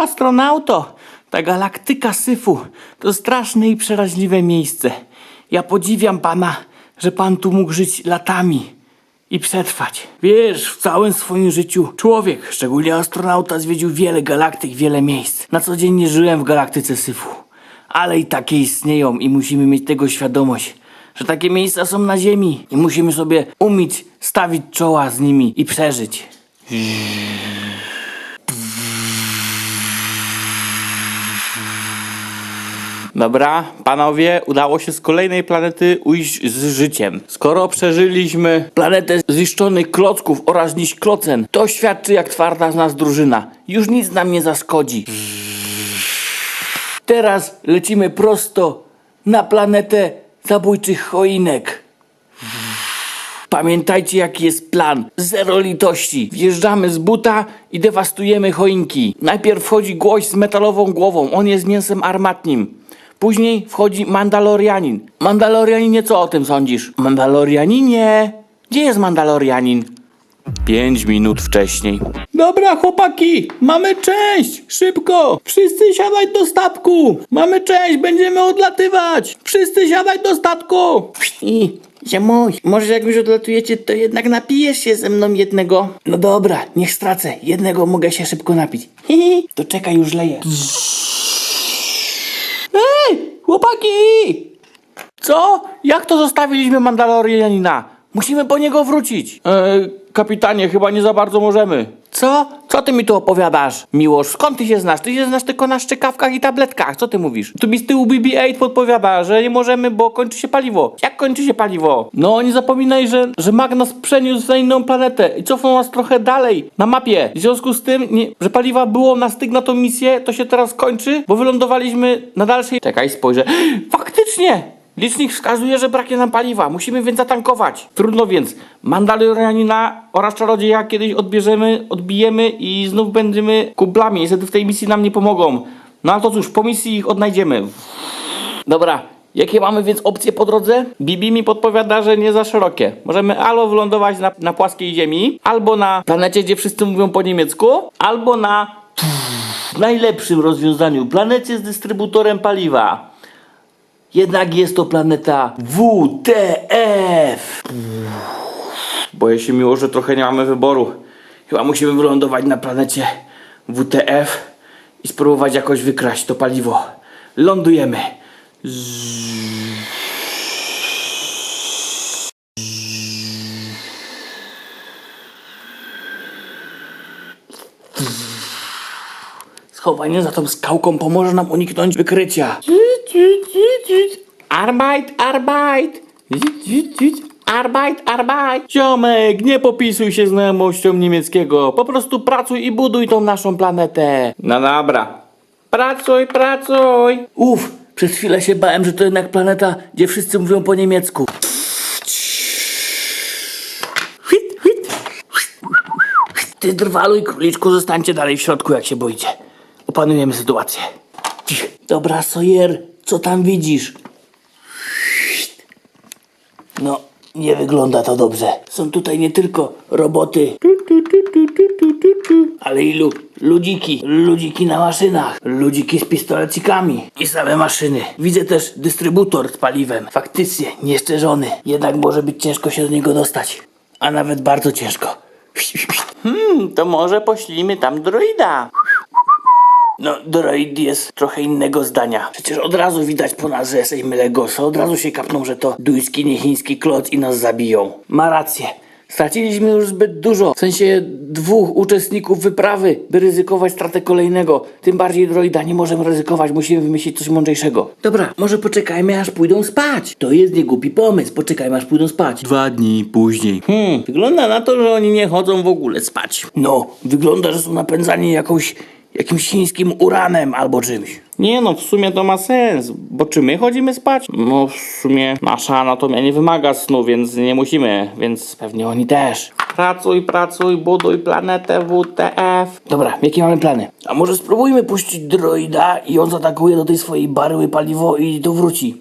astronauto, ta galaktyka Syfu to straszne i przeraźliwe miejsce. Ja podziwiam pana, że pan tu mógł żyć latami i przetrwać. Wiesz, w całym swoim życiu człowiek, szczególnie astronauta, zwiedził wiele galaktyk, wiele miejsc. Na co dzień nie żyłem w galaktyce Syfu, ale i takie istnieją i musimy mieć tego świadomość, że takie miejsca są na Ziemi i musimy sobie umieć stawić czoła z nimi i przeżyć. Dobra, panowie, udało się z kolejnej planety ujść z życiem. Skoro przeżyliśmy planetę zniszczonych klocków oraz niś klocen, to świadczy jak twarda z nas drużyna. Już nic nam nie zaszkodzi. Teraz lecimy prosto na planetę zabójczych choinek. Pamiętajcie jaki jest plan. Zero litości. Wjeżdżamy z buta i dewastujemy choinki. Najpierw wchodzi gość z metalową głową. On jest mięsem armatnim. Później wchodzi Mandalorianin. Mandalorianinie, co o tym sądzisz? Mandalorianinie! Gdzie jest Mandalorianin? Pięć minut wcześniej. Dobra, chłopaki, mamy część! Szybko! Wszyscy siadać do statku! Mamy część, będziemy odlatywać! Wszyscy siadać do statku! I, ziemuś, może jak już odlatujecie, to jednak napijesz się ze mną jednego. No dobra, niech stracę. Jednego mogę się szybko napić. Hihi, to czekaj, już leję. Chłopaki! Co? Jak to zostawiliśmy Mandalorianina? Musimy po niego wrócić. E, kapitanie, chyba nie za bardzo możemy. Co? Co ty mi tu opowiadasz? Miłosz, skąd ty się znasz? Ty się znasz tylko na szczykawkach i tabletkach. Co ty mówisz? Tu mi z tyłu BB-8 podpowiada, że nie możemy, bo kończy się paliwo. Jak kończy się paliwo? No, nie zapominaj, że, że Mag nas przeniósł na inną planetę i cofnął nas trochę dalej na mapie. W związku z tym, nie, że paliwa było na styk na tą misję, to się teraz kończy, bo wylądowaliśmy na dalszej... Czekaj, spojrzę. Faktycznie! Licznik wskazuje, że braknie nam paliwa. Musimy więc zatankować. Trudno więc. Mandalorianina oraz czarodzieja kiedyś odbierzemy, odbijemy i znów będziemy kublami. Niestety w tej misji nam nie pomogą. No ale to cóż, po misji ich odnajdziemy. Dobra. Jakie mamy więc opcje po drodze? Bibi mi podpowiada, że nie za szerokie. Możemy albo wylądować na, na płaskiej ziemi, albo na planecie, gdzie wszyscy mówią po niemiecku, albo na najlepszym rozwiązaniu planecie z dystrybutorem paliwa. Jednak jest to planeta WTF. Boję się miło, że trochę nie mamy wyboru. Chyba musimy wylądować na planecie WTF i spróbować jakoś wykraść to paliwo. Lądujemy. Schowanie za tą skałką pomoże nam uniknąć wykrycia. Arbeit, Arbeit. Arbeit, Arbeit. Ziomek, nie popisuj się znajomością niemieckiego. Po prostu pracuj i buduj tą naszą planetę. No dobra. Pracuj, pracuj. Uf, przez chwilę się bałem, że to jednak planeta, gdzie wszyscy mówią po niemiecku. Ty drwalu i króliczku zostańcie dalej w środku, jak się boicie. Opanujemy sytuację. Dobra, Sawyer, co tam widzisz? No, nie wygląda to dobrze. Są tutaj nie tylko roboty, ale i lu ludziki. Ludziki na maszynach. Ludziki z pistolecikami. I same maszyny. Widzę też dystrybutor z paliwem. Faktycznie, nieszczerzony. Jednak może być ciężko się do niego dostać. A nawet bardzo ciężko. Hmm, to może poślijmy tam droida. No, droid jest trochę innego zdania. Przecież od razu widać po nas, że jesteśmy Legoso. Od razu się kapną, że to duński, nie chiński kloc i nas zabiją. Ma rację. Straciliśmy już zbyt dużo. W sensie dwóch uczestników wyprawy, by ryzykować stratę kolejnego. Tym bardziej droida. Nie możemy ryzykować. Musimy wymyślić coś mądrzejszego. Dobra, może poczekajmy aż pójdą spać. To jest niegłupi pomysł. Poczekajmy aż pójdą spać. Dwa dni później. Hmm, wygląda na to, że oni nie chodzą w ogóle spać. No, wygląda, że są napędzani jakąś jakimś chińskim uranem albo czymś. Nie no, w sumie to ma sens, bo czy my chodzimy spać? No w sumie nasza anatomia nie wymaga snu, więc nie musimy, więc pewnie oni też. Pracuj, pracuj, buduj planetę WTF. Dobra, jakie mamy plany? A może spróbujmy puścić droida i on zaatakuje do tej swojej baryły paliwo i to wróci.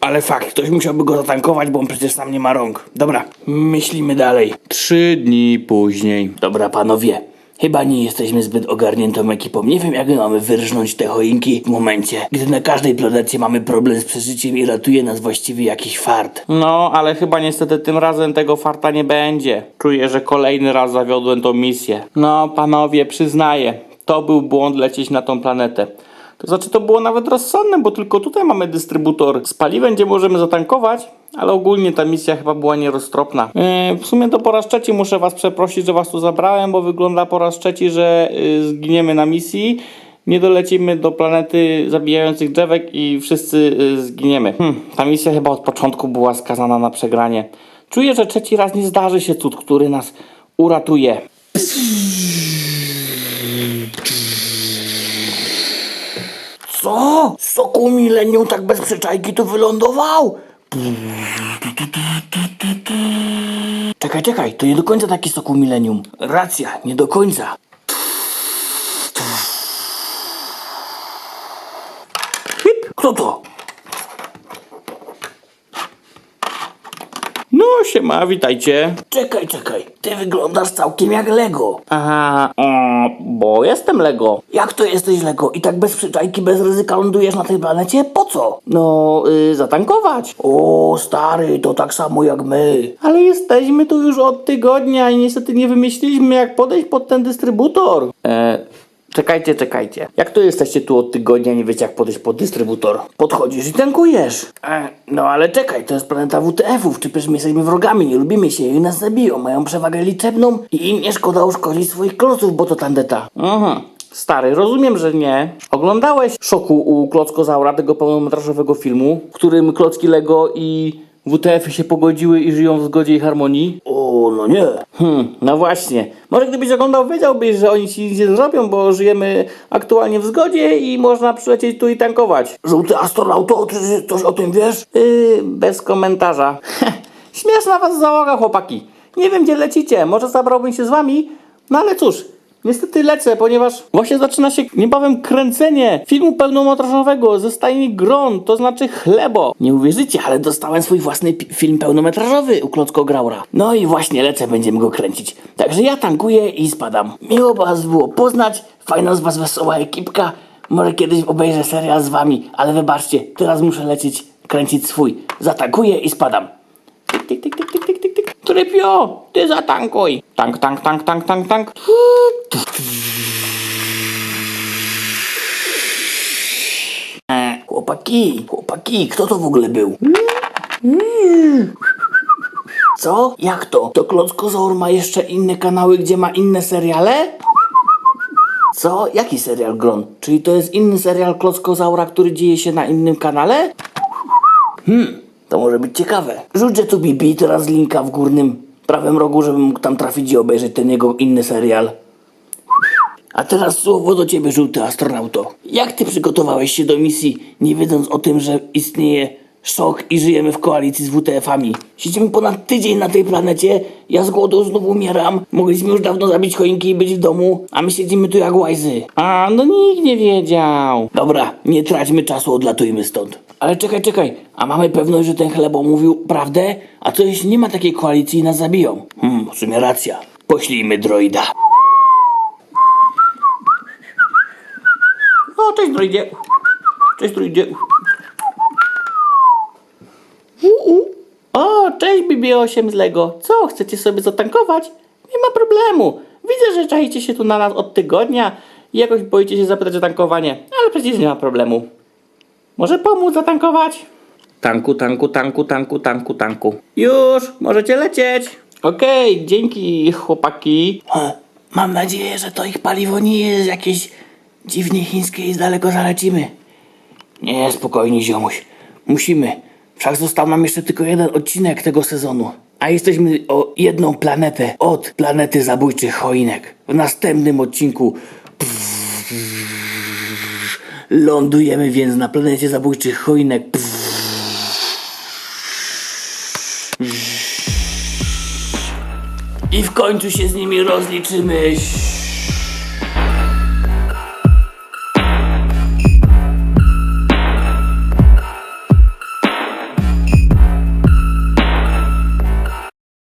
Ale fakt, ktoś musiałby go zatankować, bo on przecież sam nie ma rąk. Dobra, myślimy dalej. Trzy dni później. Dobra, panowie. Chyba nie jesteśmy zbyt ogarniętą ekipą. Nie wiem, jak my mamy wyrżnąć te choinki w momencie, gdy na każdej planecie mamy problem z przeżyciem i ratuje nas właściwie jakiś fart. No, ale chyba niestety tym razem tego farta nie będzie. Czuję, że kolejny raz zawiodłem tą misję. No, panowie, przyznaję, to był błąd lecieć na tą planetę. To znaczy, to było nawet rozsądne, bo tylko tutaj mamy dystrybutor z paliwem, gdzie możemy zatankować, ale ogólnie ta misja chyba była nieroztropna. Yy, w sumie to po raz trzeci muszę was przeprosić, że was tu zabrałem, bo wygląda po raz trzeci, że yy, zginiemy na misji. Nie dolecimy do planety zabijających drzewek i wszyscy y, zginiemy. Hmm, ta misja chyba od początku była skazana na przegranie. Czuję, że trzeci raz nie zdarzy się cud, który nas uratuje. Co? Soku milenium tak bez przyczajki tu wylądował? Czekaj, czekaj, to nie do końca taki soku milenium. Racja, nie do końca. Hip, kto to? No, siema, witajcie. Czekaj, czekaj, ty wyglądasz całkiem jak Lego. Aha, o, bo jestem Lego. Jak to jesteś Lego i tak bez przyczajki, bez ryzyka lądujesz na tej planecie? Po co? No, y, zatankować. O, stary, to tak samo jak my. Ale jesteśmy tu już od tygodnia i niestety nie wymyśliliśmy, jak podejść pod ten dystrybutor. E, czekajcie, czekajcie. Jak to jesteście tu od tygodnia, nie wiecie, jak podejść pod dystrybutor? Podchodzisz i tankujesz. E, no ale czekaj, to jest planeta WTF-ów, czy przecież my jesteśmy wrogami, nie lubimy się i nas zabiją, mają przewagę liczebną i im nie szkoda uszkodzić swoich kloców, bo to tandeta. Mhm. Stary, rozumiem, że nie. Oglądałeś szoku u Klockozaura, tego pełnometrażowego filmu, w którym klocki Lego i WTF się pogodziły i żyją w zgodzie i harmonii? O, no nie. Hmm, no właśnie. Może gdybyś oglądał, wiedziałbyś, że oni ci nic nie zrobią, bo żyjemy aktualnie w zgodzie i można przylecieć tu i tankować. Żółty astronauto, ty coś o tym wiesz? Yy, bez komentarza. Śmieszna was załoga, chłopaki. Nie wiem, gdzie lecicie. Może zabrałbym się z wami? No ale cóż, niestety lecę, ponieważ właśnie zaczyna się niebawem kręcenie filmu pełnometrażowego ze stajni Gron, to znaczy Chlebo. Nie uwierzycie, ale dostałem swój własny film pełnometrażowy u Klocko Graura. No i właśnie lecę, będziemy go kręcić. Także ja tankuję i spadam. Miło was było poznać, fajna z was wesoła ekipka. Może kiedyś obejrzę serial z wami, ale wybaczcie, teraz muszę lecieć, kręcić swój. Zatankuję i spadam. Tik, tik, tik, tik, tik, tik. Trypio, ty zatankuj. Tank, tank, tank, tank, tank, tank. E, chłopaki, chłopaki, kto to w ogóle był? Co? Jak to? To Klockozaur ma jeszcze inne kanały, gdzie ma inne seriale? Co? Jaki serial Gron? Czyli to jest inny serial Klockozaura, który dzieje się na innym kanale? Hmm, to może być ciekawe. Rzućcie tu BB teraz linka w górnym prawym rogu, żebym mógł tam trafić i obejrzeć ten jego inny serial. A teraz słowo do ciebie, żółty astronauto. Jak ty przygotowałeś się do misji, nie wiedząc o tym, że istnieje szok i żyjemy w koalicji z WTF-ami? Siedzimy ponad tydzień na tej planecie, ja z głodu znów umieram, mogliśmy już dawno zabić choinki i być w domu, a my siedzimy tu jak łajzy. A, no nikt nie wiedział. Dobra, nie traćmy czasu, odlatujmy stąd. Ale czekaj, czekaj, a mamy pewność, że ten chlebo mówił prawdę? A co jeśli nie ma takiej koalicji i nas zabiją? Hmm, w sumie racja. Poślijmy droida. O, cześć droidzie. Cześć droidzie. O, cześć BB-8 z Lego. Co, chcecie sobie zatankować? Nie ma problemu. Widzę, że czaicie się tu na nas od tygodnia i jakoś boicie się zapytać o tankowanie, ale przecież nie ma problemu. Może pomóc zatankować? Tanku, tanku, tanku, tanku, tanku, tanku. Już, możecie lecieć. Okej, dzięki chłopaki. E, Mam nadzieję, że to ich paliwo nie jest jakieś dziwnie chińskie i z daleko zalecimy. Nie, spokojnie, ziomuś. Musimy. Wszak został nam jeszcze tylko jeden odcinek tego sezonu. A jesteśmy o jedną planetę od planety zabójczych choinek. W następnym odcinku lądujemy więc na planecie zabójczych choinek. I w końcu się z nimi rozliczymy.